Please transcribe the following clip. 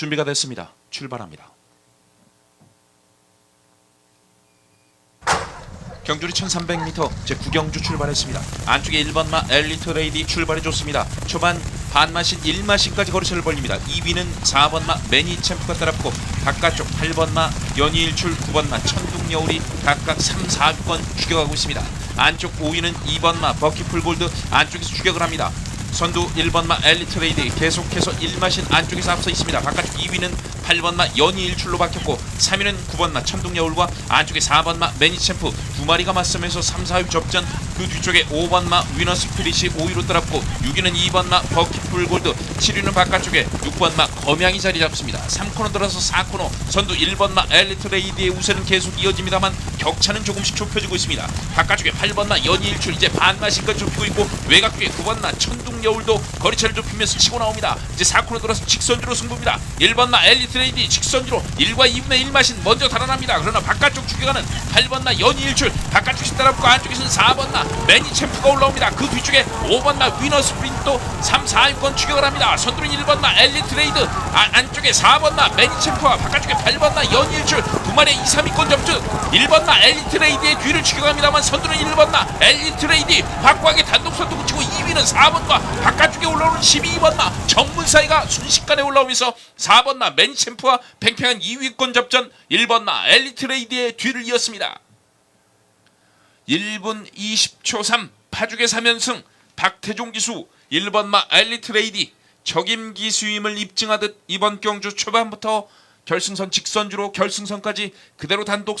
준비가 됐습니다. 출발합니다. 경주리 1300m 제 구경주 출발했습니다. 안쪽에 1번마 엘리트 레이디 출발해 줬습니다. 초반 반마신 1마신까지 거리차를 벌립니다. 2위는 4번마 매니 챔프가 따랐고 바깥쪽 8번마 연이일출 9번마 천둥여울이 각각 3, 4위권 추격하고 있습니다. 안쪽 5위는 2번마 버키풀 골드 안쪽에서 추격을 합니다. 선두 1번마 엘리트 레이디 계속해서 1마신 안쪽에서 앞서 있습니다. 바깥쪽 2위는 8번마 연이 일출로 박혔고 3위는 9번마 천둥여울과 안쪽에 4번마 매니챔프 두 마리가 맞서면서 3, 4위 접전 그 뒤쪽에 5번마 위너스 피릿이 5위로 따랐고 6위는 2번마 버키풀 골드 7위는 바깥쪽에 6번마 검양이 자리 잡습니다. 3코너 들어서 4코너 선두 1번마 엘리트 레이디의 우세는 계속 이어집니다만 격차는 조금씩 좁혀지고 있습니다. 바깥쪽에 8번마 연이 일출 이제 반마신까지 좁히고 있고 외곽쪽에 9번마 천둥여울도 거리차를 좁히면서 치고 나옵니다. 이제 4코너 들어서 직선주로 승부입니다. 1번마 엘리트 레이디 직선주로 1과 2분의 1마신 먼저 달아납니다. 그러나 바깥쪽 추격하는 8번마 연이 일출 바깥쪽에서 따라붙고 안쪽에서는 4번마 매니 챔프가 올라옵니다. 그 뒤쪽에 5번마 위너 스프린트도 3, 4위권 추격을 합니다. 선두는 1번마 엘리트 레이드 아, 안쪽에 4번마 매니 챔프와 바깥쪽에 8번마 연이 일출 두 마리의 2, 3위권 접전 1번마 엘리트 레이디의 뒤를 추격합니다만 선두는 1번마 엘리트 레이디 확고하게 단독 선두 붙이고 2위는 4번과 바깥쪽에 올라오는 12번마 전문 사이가 순식간에 올라오면서 4번마 매니 챔프와 팽팽한 2위권 접전. 1번마 엘리트 레이디의 뒤를 이었습니다. 1분 20초 3 파죽의 3연승. 박태종 기수. 1번마 엘리트 레이디 적임 기수임을 입증하듯 이번 경주 초반부터 결승선 직선주로 결승선까지 그대로 단독 선